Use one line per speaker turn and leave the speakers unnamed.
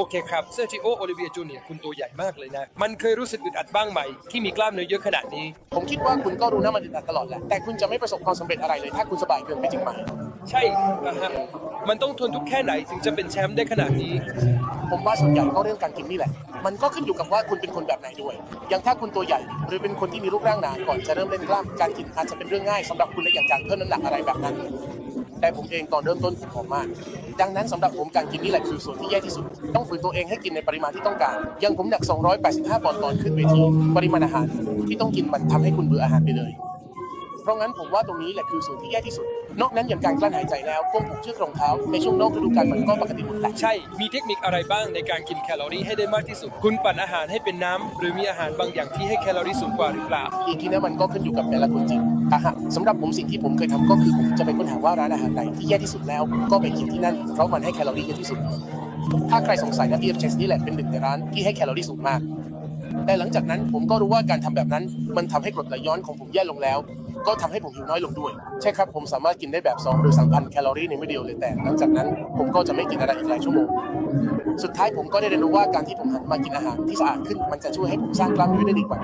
โอเคครับเซอร์จิโอโอลิเวียจูเนียคุณตัวใหญ่มากเลยนะ มันเคยรู้สึกอึดอัดบ้างไหม ที่มีกล้ามเนื้อเยอะขนาดนี้
ผมคิดว่าคุณก็รู้นะมันอึดอัดตลอดแหละ แต่คุณจะไม่ประสบความสำเร็จอะไรเลย ถ้าคุณสบายเกินไปจริงไหม
ใช่นะฮะมันต้องทนทุกข์แค่ไหนถึงจะเป็นแชมป์ได้ขนาดนี้
ผมว่าส่วนใหญ่ก็เรื่องการกินนี่แหละ มันก็ขึ้นอยู่กับว่าคุณเป็นคนแบบไหนด้วย อย่างถ้าคุณตัวใหญ่ หรือเป็นคนที่มีรูปร่างหนาก่อนจะเริ่มเล่นกล้ามการกินอาจจะเป็นเรื่องง่ายสำหรับคุณและอย่างการเพิ่มน้ำหนักอะไรแบบนั้น แต่ผมเองตอนเริ่มต้นผมผอมมาก ดังนั้นสำหรับผมการกินนี่แหละคือส่วนที่แย่ที่สุด ต้องฝืนตัวเองให้กินในปริมาณที่ต้องการ ยังผมหนัก 285 ปอนด์ตอนขึ้นเวที ปริมาณอาหารที่ต้องกินมันทำให้คุณเบื่ออาหารไปเลย เพราะงั้นผมว่าตรงนี้แหละคือส่วนที่แย่ที่สุด นอกนั้นอย่างการกลั้นหายใจแล้วพวกผูกเชือกรองเท้าในช่วงนอกฤดูกาลมันก็ปกติหมดแหละ
ใช่ มีเทคนิคอะไรบ้างในการกินแคลอรี่ให้ได้มากที่สุด คุณปั่นอาหารให้เป็นน้ำหรือมีอาหารบางอย่างที่ให้แคลอรี่สูงกว่าหรือเปล่า
อีกทีนะมันก็ขึ้นอยู่กับแต่ละคนจริงอะฮะสำหรับผมสิ่งที่ผมเคยทำก็คือผมจะไปค้นหาว่าร้านอาหารไหนที่แย่ที่สุดแล้ว ก็ไปกินที่นั่นเพราะมันให้แคลอรี่เยอะที่สุดถ้าใครสงสัยนะ e f c h e s นี่แหละเป็นหนึ่งในร้านที่ให้แคลอรี่สูงมาก แต่หลังจากนั้นผมก็รู้ว่าการทำแบบนั้น มันทำให้กรดไหลย้อนของผมแย่ลงแล้ว ก็ทำให้ผมหิวน้อยลงด้วย ใช่ครับ ผมสามารถกินได้แบบ 2 หรือ 3,000 แคลอรี่ในมื้อเดียวเลยแต่ หลังจากนั้นผมก็จะไม่กินอะไรอีกหลายชั่วโมง สุดท้ายผมก็ได้เรียนรู้ว่าการที่ผมหันมากินอาหารที่สะอาดขึ้น มันจะช่วยให้ผมสร้างกล้ามเนื้อได้ดีกว่า